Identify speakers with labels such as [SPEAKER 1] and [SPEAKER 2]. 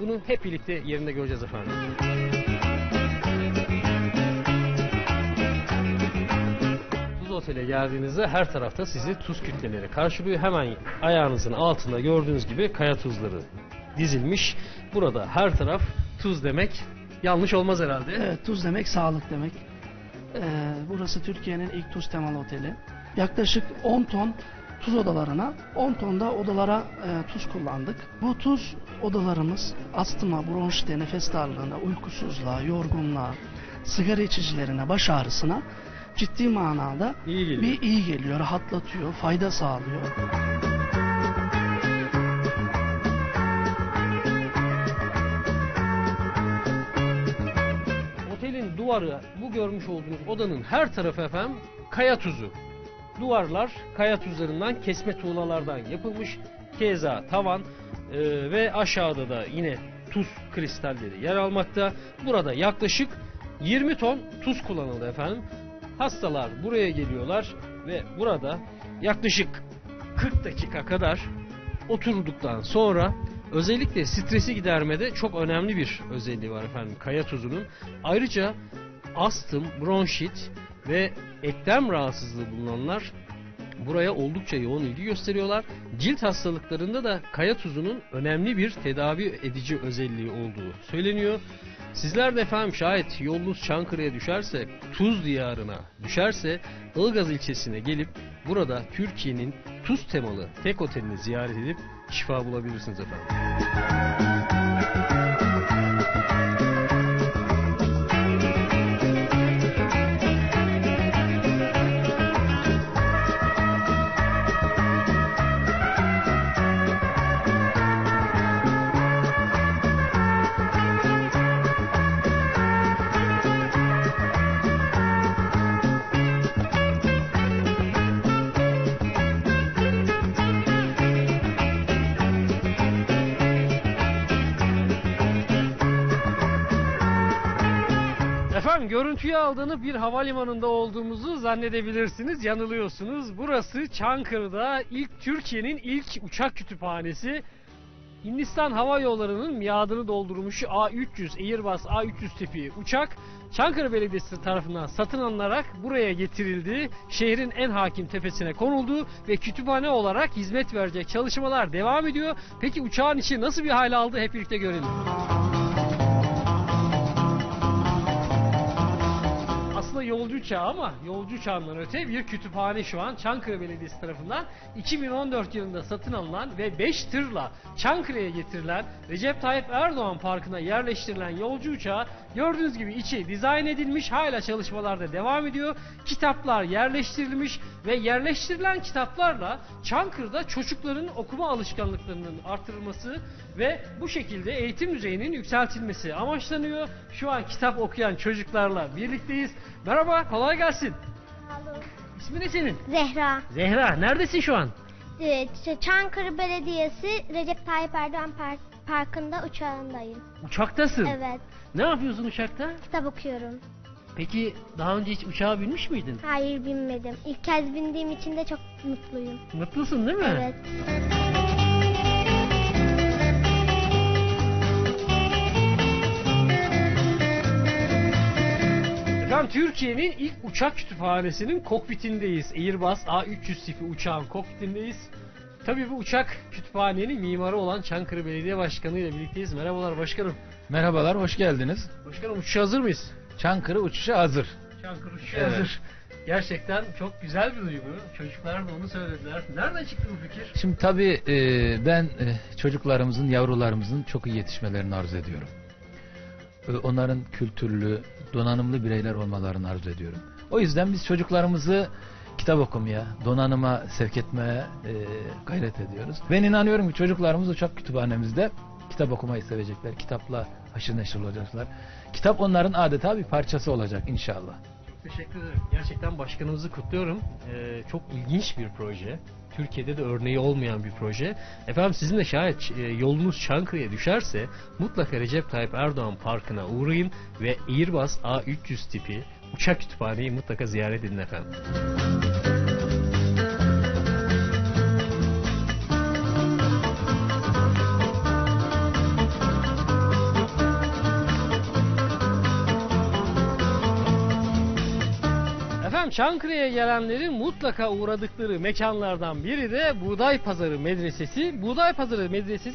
[SPEAKER 1] Bunu hep birlikte yerinde göreceğiz efendim. Tuz Otel'e geldiğinizde her tarafta sizi tuz kütleleri karşılıyor. Hemen ayağınızın altında gördüğünüz gibi kaya tuzları dizilmiş. Burada her taraf tuz demek yanlış olmaz herhalde.
[SPEAKER 2] Evet, tuz demek sağlık demek. Ee, burası Türkiye'nin ilk tuz temalı oteli. Yaklaşık 10 ton tuz odalarına, 10 ton da odalara e, tuz kullandık. Bu tuz odalarımız astıma, bronşite, nefes darlığına, uykusuzluğa, yorgunluğa, sigara içicilerine, baş ağrısına ciddi manada
[SPEAKER 1] İyi geliyor.
[SPEAKER 2] bir iyi geliyor, rahatlatıyor, fayda sağlıyor.
[SPEAKER 1] Otelin duvarı bu görmüş olduğunuz odanın her tarafı efendim kaya tuzu. Duvarlar kaya tuzlarından kesme tuğlalardan yapılmış. Keza tavan e, ve aşağıda da yine tuz kristalleri yer almakta. Burada yaklaşık 20 ton tuz kullanıldı efendim. Hastalar buraya geliyorlar ve burada yaklaşık 40 dakika kadar oturduktan sonra özellikle stresi gidermede çok önemli bir özelliği var efendim kaya tuzunun. Ayrıca astım, bronşit ve eklem rahatsızlığı bulunanlar buraya oldukça yoğun ilgi gösteriyorlar. Cilt hastalıklarında da kaya tuzunun önemli bir tedavi edici özelliği olduğu söyleniyor. Sizler de efendim şayet yolunuz Çankırı'ya düşerse, Tuz diyarına düşerse Ilgaz ilçesine gelip burada Türkiye'nin tuz temalı tek otelini ziyaret edip şifa bulabilirsiniz efendim. Efendim görüntüyü aldığını bir havalimanında olduğumuzu zannedebilirsiniz. Yanılıyorsunuz. Burası Çankırı'da ilk Türkiye'nin ilk uçak kütüphanesi. Hindistan Hava Yolları'nın miadını doldurmuş A300 Airbus A300 tipi uçak Çankırı Belediyesi tarafından satın alınarak buraya getirildi. Şehrin en hakim tepesine konuldu ve kütüphane olarak hizmet verecek çalışmalar devam ediyor. Peki uçağın içi nasıl bir hal aldı hep birlikte görelim. Yolcu uçağı ama yolcu uçağından öte bir kütüphane şu an Çankırı Belediyesi tarafından 2014 yılında satın alınan ve 5 tırla Çankırı'ya getirilen Recep Tayyip Erdoğan Parkı'na yerleştirilen yolcu uçağı gördüğünüz gibi içi dizayn edilmiş hala çalışmalarda devam ediyor. Kitaplar yerleştirilmiş ve yerleştirilen kitaplarla Çankırı'da çocukların okuma alışkanlıklarının artırılması ve bu şekilde eğitim düzeyinin yükseltilmesi amaçlanıyor. Şu an kitap okuyan çocuklarla birlikteyiz. Merhaba, kolay gelsin. İsmi ne senin?
[SPEAKER 3] Zehra.
[SPEAKER 1] Zehra, neredesin şu an?
[SPEAKER 3] Evet, Çankırı Belediyesi Recep Tayyip Erdoğan Park- Parkı'nda uçağındayım.
[SPEAKER 1] Uçaktasın.
[SPEAKER 3] Evet,
[SPEAKER 1] Ne yapıyorsun uçakta?
[SPEAKER 3] kitap okuyorum.
[SPEAKER 1] Peki daha önce hiç uçağa binmiş miydin?
[SPEAKER 3] Hayır binmedim. İlk kez bindiğim için de çok mutluyum.
[SPEAKER 1] Mutlusun değil mi?
[SPEAKER 3] Evet.
[SPEAKER 1] Türkiye'nin ilk uçak kütüphanesinin kokpitindeyiz. Airbus A300 tipi uçağın kokpitindeyiz. Tabii bu uçak kütüphanenin mimarı olan Çankırı Belediye Başkanı ile birlikteyiz. Merhabalar başkanım.
[SPEAKER 4] Merhabalar, hoş geldiniz.
[SPEAKER 1] Başkanım uçuşa hazır mıyız?
[SPEAKER 4] Çankırı uçuşa hazır.
[SPEAKER 1] Çankırı uçuşa
[SPEAKER 4] Evet.
[SPEAKER 1] hazır. Gerçekten çok güzel bir duygu. Çocuklar da onu söylediler. Nereden çıktı bu fikir?
[SPEAKER 4] Şimdi tabii e, ben e, çocuklarımızın, yavrularımızın çok iyi yetişmelerini arzu ediyorum. Onların kültürlü, donanımlı bireyler olmalarını arzu ediyorum. O yüzden biz çocuklarımızı kitap okumaya, donanıma sevk etmeye e, gayret ediyoruz. Ben inanıyorum ki çocuklarımız uçak kütüphanemizde kitap okumayı sevecekler. Kitapla haşır neşir olacaklar. Kitap onların adeta bir parçası olacak inşallah.
[SPEAKER 1] Teşekkür ederim. Gerçekten başkanımızı kutluyorum. Ee, çok ilginç bir proje. Türkiye'de de örneği olmayan bir proje. Efendim sizin de şayet e, yolunuz Çankırı'ya düşerse mutlaka Recep Tayyip Erdoğan Parkı'na uğrayın ve Airbus A300 tipi uçak kütüphaneyi mutlaka ziyaret edin efendim. Efendim Çankırı'ya gelenlerin mutlaka uğradıkları mekanlardan biri de Buğday Pazarı Medresesi. Buğday Pazarı Medresesi